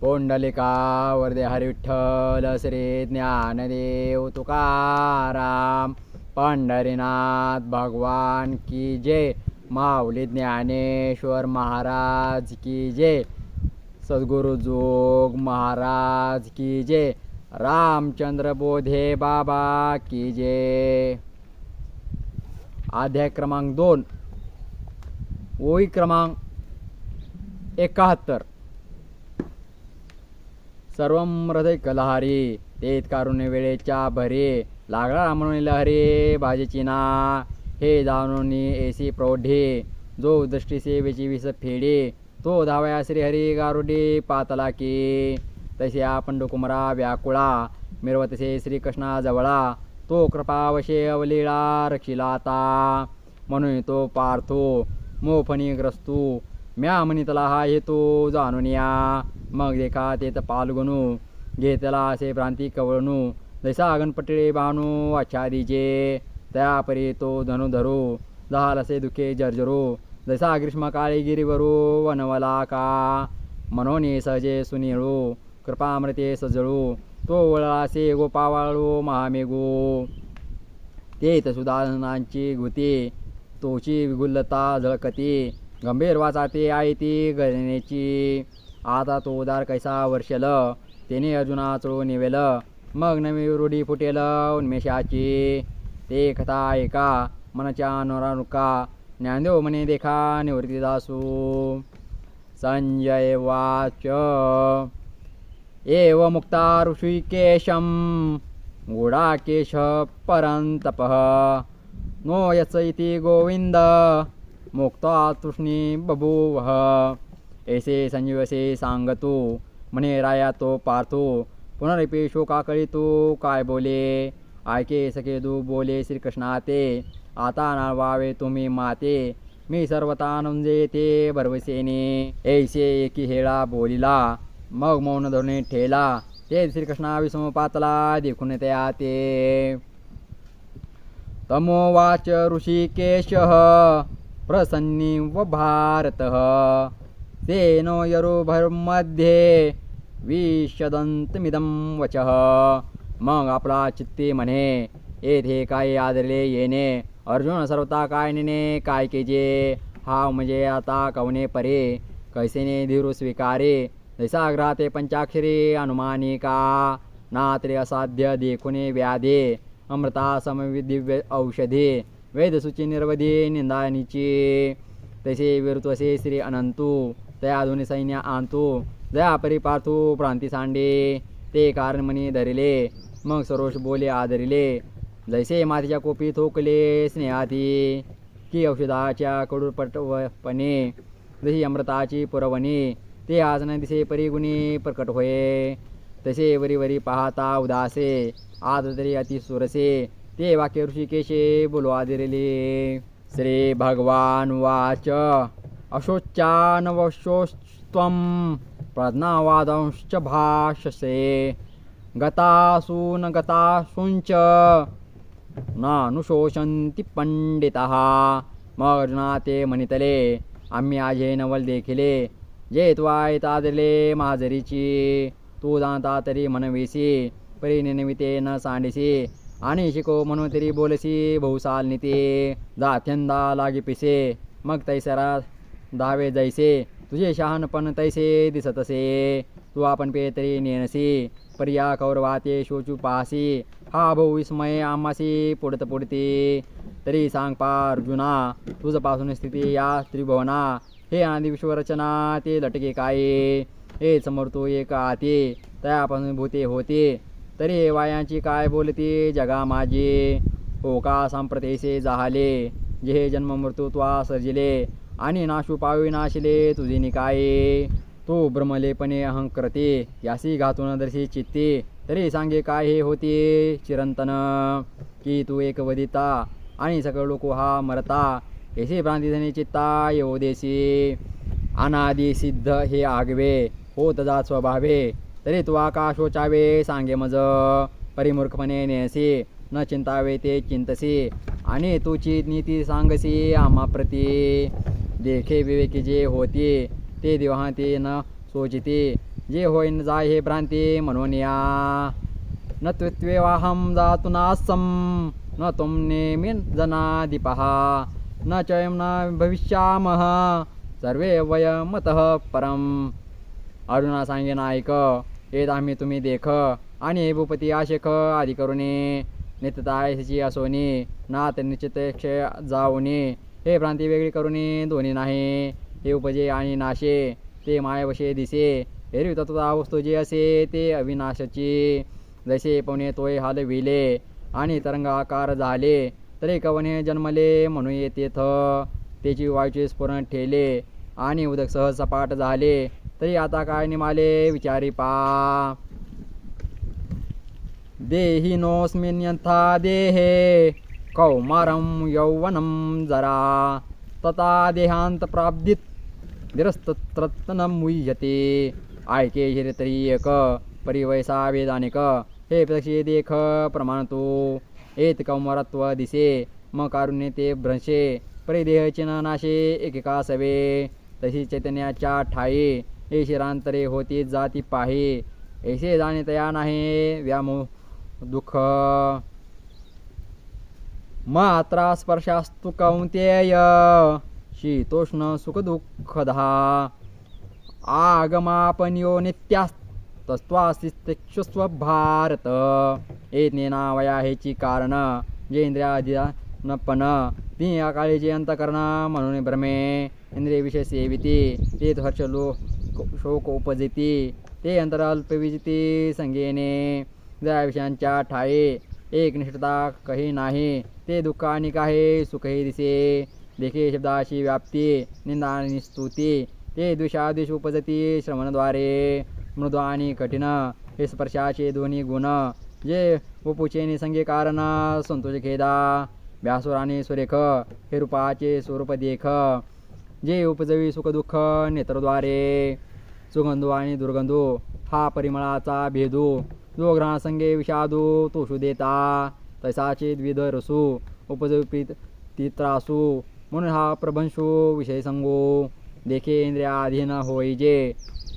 पोंडलिका वरदे हरिठ्ठल श्री ज्ञानदेव तुकाराम पंढरीनाथ भगवान की जय माऊली ज्ञानेश्वर महाराज की जय सद्गुरु जोग महाराज की जय रामचंद्र बोधे बाबा की जय. अध्याय क्रमांक दोन. ओळी क्रमांक एकाहत्तर. सर्व हृदय कलहारी ते कारुण्य वेळेच्या भरे लागला म्हणून लहरे भाजीची ना. हे जाणून एसी प्रौढे जो दृष्टी सेवेची विस फेडे तो धावया श्रीहरी गारुडी पातला की तसे आपण डुकुमरा व्याकुळा मिरवतसे श्रीकृष्णा जवळा तो कृपावशे अवलीळा रक्षिला आता म्हणून तो पार्थो मोफणी ग्रस्तू म्या म्हणितला हा हेतू जाणून या. मग देखा तेत पालगणू घेतला असे भ्रांती कवळणू जैसा गणपटिळे बाणू आच्छादीचे त्यापरी तो धनुधरू जहाल असे दुखे जर्जरू जैसा ग्रीष्म काळी गिरीवरू वनवला का? मनोने सहजे सुनिळू कृपामृते सजळू तो वळासे गोपावाळू महामेघो. तेत सुदानांची घुती तोची विगुल्लता झळकती गंभीर वाचाते आहे ती गणनेची आता तो उदार कैसा वर्षल? त्याने अर्जुना चळू निवेल. मग नवी रूढी फुटेल उन्मेषाची. ते कथा ऐका मनाच्या नोरानुका ज्ञानदेव म्हणे देखा निवृत्ती दासू. संजय वाच. एव मुक्ता ऋषिकेशं गुडाकेश परंतप नो यच इति गोविंद मुक्ता तृष्णी बभूवः। ऐसे संजीवसे सांगतो म्हणे राया तो पार्थो। पुनरिपी शोकाकळी तू काय बोले? ऐके सखे दू बोले श्रीकृष्णा ते आता नावावे तुम्ही माते। मी सर्वता नंजे ते भरवसेने। ऐसे एकी हेळा बोलिला मग मौन धोरणे ठेला। ते श्रीकृष्णा विसम पातला देखून ते आते तमोवाच ऋषिकेशः। प्रसन्नी व भारतः सेनो यरुभर्मध्ये विशदंतमिदं वचः। मग आपला चित्ते म्हणे येथे काय आदरले येणे अर्जुन सर्वता काय नेणे काय केजे? हा म्हणजे आता कवने परे? कैसेने धीरू स्वीकारे? जैसा ते पंचाक्षरी अनुमानी का? नात्रे असाध्य देखुने व्याधे? अमृता समविदिव्य औषधे? वेदसूची निर्वधी निंदानीची तसे विरुत्वसे श्री अनंतू तया दोन्ही सैन्य आणतो दया परिपार्थू प्रांती सांडे। ते कारण धरिले मग सरोष बोले आदरिले। जैसे मातीच्या कोपी थोकले स्नेहाती की औषधाच्या कडूपटपणे जशी अमृताची पुरवणे ते आसन दिसे परिगुणी प्रकट होये। तसे वरी वरी पाहता उदासे आज तरी अति सुरसे ते वाक्य ऋषिकेशे बोलो आदिरले श्री भगवान वाच. अशोच्चानवशोस्त्वं प्रज्ञावादंश्च भाषसे गतासून गतासूंच नानुशोषंती पंडितः मग अर्जुना ते म्हणितले आम्ही आज हे नवल देखिले. जे त्वाय तादले माजरीची. तू जाणता तरी म्हणविसी परिनिमिते न सांडिसी. आणि शिको म्हणून तरी बोलसी बहुसाल निते जाथ्यंदा लागे पिसे मग तैसरा दावे जैसे. तुझे शहाणपण तैसे दिसतसे तू आपण पे तरी नेनसी पर्या कौरवाते शोचू पाहसी हा भाऊ विस्मय आम्हासी पुढत पुढते. तरी सांग पा अर्जुना तुझपासून स्थिती या त्रिभुवना. हे आनंदी विश्वरचना ते लटके काय? हे समोर तो एक आते तयापासून भूते होते. तरी वायांची काय बोलते जगा माझे? हो का सांप्रतेसे जाहले? जे जन्म मृत्यू सर्जिले आणि नाशू पावी नाशिले तुझे निकाये. तो ब्रह्मलेपणे अहंकृते यासी घातून दर्शी चित्ते. तरी सांगे काय हे होते चिरंतन? की तू एक वदिता आणि सकळ लोक हा मरता. येसे भ्रांतीधने चित्ता येऊ देसी. अनादिसिद्ध हे आगवे होत जात स्वभावे. तरी तू आकाशोचावे सांगे मज. परिमूर्खपणे नेसी न चिंतावे ते चिंतसी. आणि तुची नीती सांगसी आम्हा प्रती. देखे विवेकी जे होते ते देवाते न सोचिती. जे होईन जाय हे भ्रांती म्हणून या. न त्वित्वेवाहं जातु नासं न तुम नेमी जना दीपहा न चयम न भविष्यामः सर्वे वयमतः परम. अर्जुना सांगेन ऐक येत आम्ही तुम्ही देख. आणि हे भूपती आशेख आधी करुणे आयसीची असोनी नात निश्चित जाऊने. हे भ्रांती वेगळी करुणे दोन्ही नाही. हे उपजे आणि नाशे ते मायवशे दिसे. हेरवी तत्वता वस्तू जे असे ते अविनाशाची. जसे पवने तोय हालविले आणि तरंग आकार झाले. तरी कवने जन्मले म्हणून येतेथ त्याची वायूचे स्फुरण ठेले आणि उदक सहज सपाट झाले. तरी आता काय निमाले विचारी पा. देहिनोऽस्मिन् यथा देहे कौमारं यौवनं जरा. तथा देहांत प्राब्दित निरस्तत्रत्न मुह्यते. ऐके तरी एक परिवयसा वेदानिक. हे प्रक्षे देख प्रमाणतो. एत कौमरत्व दिसे म कारुण्य ते भ्रंशे. परिदेहचे नाशे एकेका सवे. तशी चैतन्याच्या ठाई हे शिरांतरे होती जाती पाहे. ऐसे जाणे तया नाही व्यामो दुःख. मात्रा स्पर्शास्तु कौंतेय शीतोष्ण सुखदुःखधा आगमापनियो नित्यास्तस्त्वास्तिक्षुस्व भारत एज्ञेना वया हेची कारण जेंद्रियाधिनपन ती या जे अंतकरण म्हणून भ्रमे इंद्रिय विषय सेविती. ते हर्ष शोक उपजिती ते अंतरअल्पविजिती संगेने ज्या विषयांच्या ठाये एक निष्ठता काही नाही ते दुःख आणि काही सुखही दिसे देखे शब्दाशी व्याप्ती निंदा आणि स्तुती ते द्वेषाद्वेष उपजती श्रवणद्वारे मृदू आणि कठीण हे स्पर्शाचे दोन्ही गुण जे उपुचे निसंगे कारण संतोष खेदा व्यासुर आणि सुरेख हे रूपाचे स्वरूप देख जे उपजवी सुखदुःख नेत्रद्वारे सुगंधू आणि दुर्गंधू हा परिमळाचा भेदू जो ग्रहासंगे विषादू तोषू देता तसाचे द्विध रसू उपजवी तित्रासू म्हणून हा प्रभंशू विषय संगो. देखे इंद्रियाधीन होईजे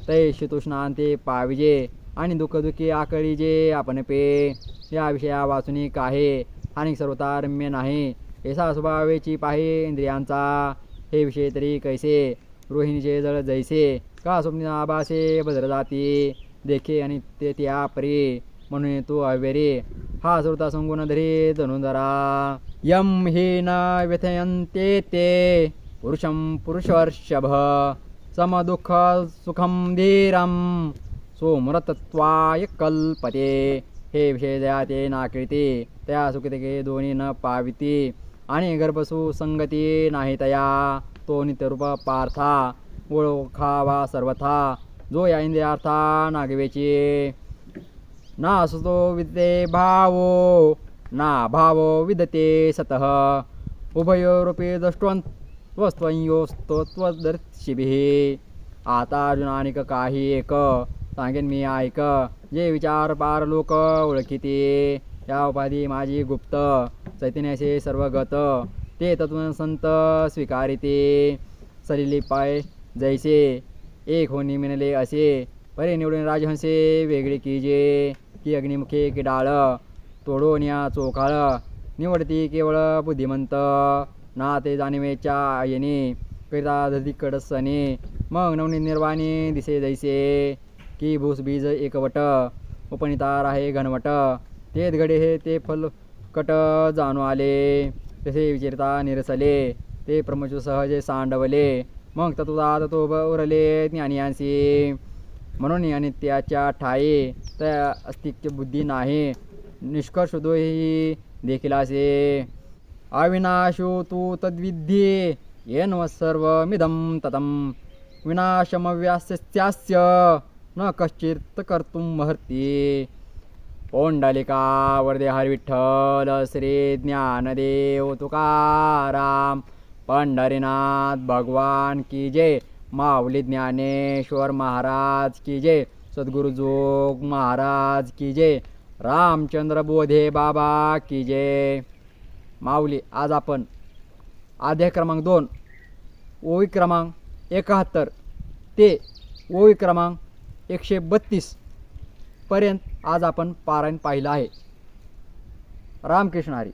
तै शीतोष्णांते पाविजे आणि दुःखदुःखी आकळीजे आपण पे. या विषया वाचुनिक आहे आणि सर्वता रम्य नाही ऐसा स्वभावेची पाहे इंद्रियांचा. हे विषय तरी कैसे? रोहिणीचे जळ जैसे. का स्वप्न आभासे भद्र जाती? देखे आणि ते त्या परी म्हणून तू अवेरी. हा सुरता संगुण धरी धनुधरा यम हि न व्यथयन्ते ते. पुरुषं पुरुषवर्षभ. समदुःख सुखं धीरं. सोमरतत्वाय कल्पते. हे विषय दया ते नाकृती त्या सुखते दोन्ही न पाविती. आणि गर्भसु संगती नाही तया तो नित्यरूप पार्था ओळखावा सर्वथा जो या इंद्रियार्था नागवेचे ना असतो विदते भावो ना भावो विदते सतः. उभयोरूपी दृष्टवंत वस्त्वयोस्तत्वदर्शिभिः आता अर्जुनानिक काही एक सांगेन मी ऐक. जे विचार पार लोक ओळखिते. या उपाधी माझी गुप्त. चैतन्याचे सर्वगत. ते तत्व संत स्वीकारिते. सलिली पाय जैसे. एक होनी मिळले असे. परे निवडून राजहंसे वेगळे कीजे. की अग्निमुखे की डाळ. तोडून या चोखाळ. निवडती केवळ बुद्धिमंत. ना ते जाणिवेच्या येणे करिता धतिकडसने मग नवनी निर्वाणी दिसे जैसे. की भूसबीज एकवट उपनितार आहे घनवट. तेच घडे हे ते फलकट जाणू आले तसे विचारता निरसले ते प्रमुख सहजे सांडवले. मग तत्वदात तो उरले ज्ञानियांशी. म्हणून आणि त्याच्या ठाई त्या अस्तित्व बुद्धी नाही. निष्कर्ष दोही देखील असे. अविनाशो तू तद्विद्ये येन सर्वमिदं ततं विनाशमव्यास्यस्य न कश्चित कर्तुम महर्ती। पौंडलिका वरदे हरविठ्ठल श्री ज्ञानदेव तुकाराम। पंढरीनाथ भगवान की जय। माऊली ज्ञानेश्वर महाराज की जय। सद्गुरुजोग महाराज की जय। रामचंद्र बोधे बाबा की जय। माऊली आज आपण अध्याय क्रमांक दोन ओवी क्रमांक एकाहत्तर ते ओवी क्रमांक एकशे बत्तीसपर्यंत आज आपण पारायण पाहिलं आहे. रामकृष्ण हरी.